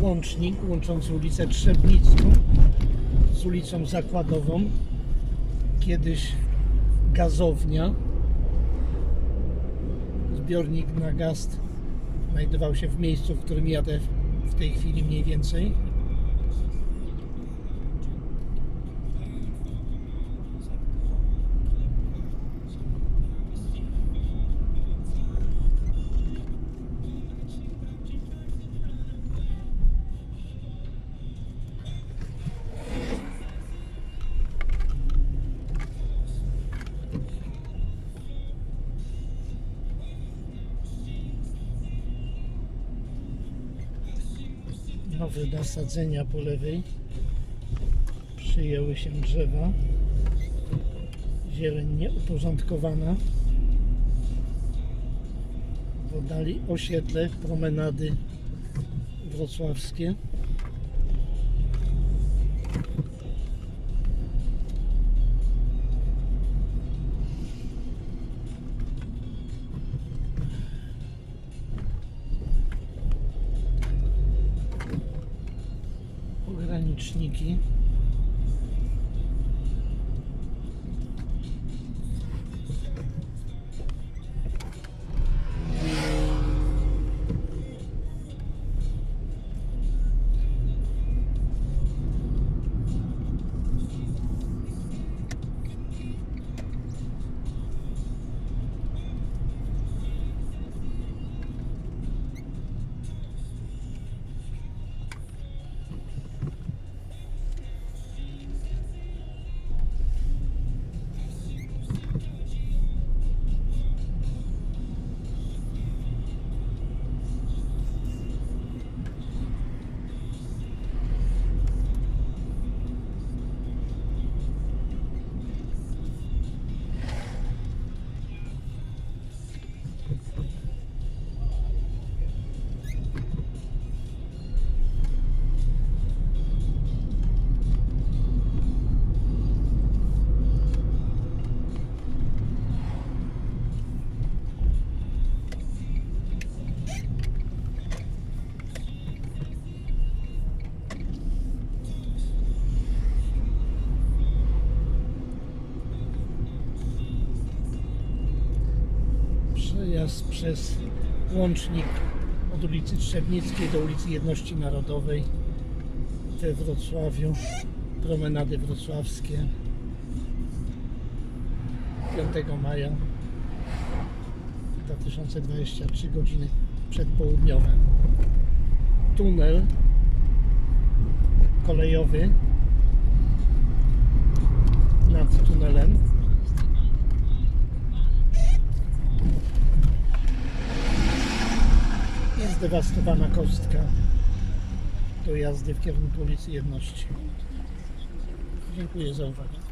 łącznik łączący ulicę Trzebnicką z ulicą Zakładową. Kiedyś gazownia. Zbiornik na gaz znajdował się w miejscu, w którym jadę w tej chwili mniej więcej. Nowe nasadzenia po lewej. Przyjęły się drzewa. Zieleń nieuporządkowana. W oddali osiedle, promenady wrocławskie. Pograniczniki. Przejazd przez łącznik od ulicy Trzebnickiej do ulicy Jedności Narodowej we Wrocławiu. Promenady wrocławskie 5 maja 2023 godziny przedpołudniowe. Tunel kolejowy nad tunelem zdewastowana kostka do jazdy w kierunku ulicy Jedności. Dziękuję za uwagę.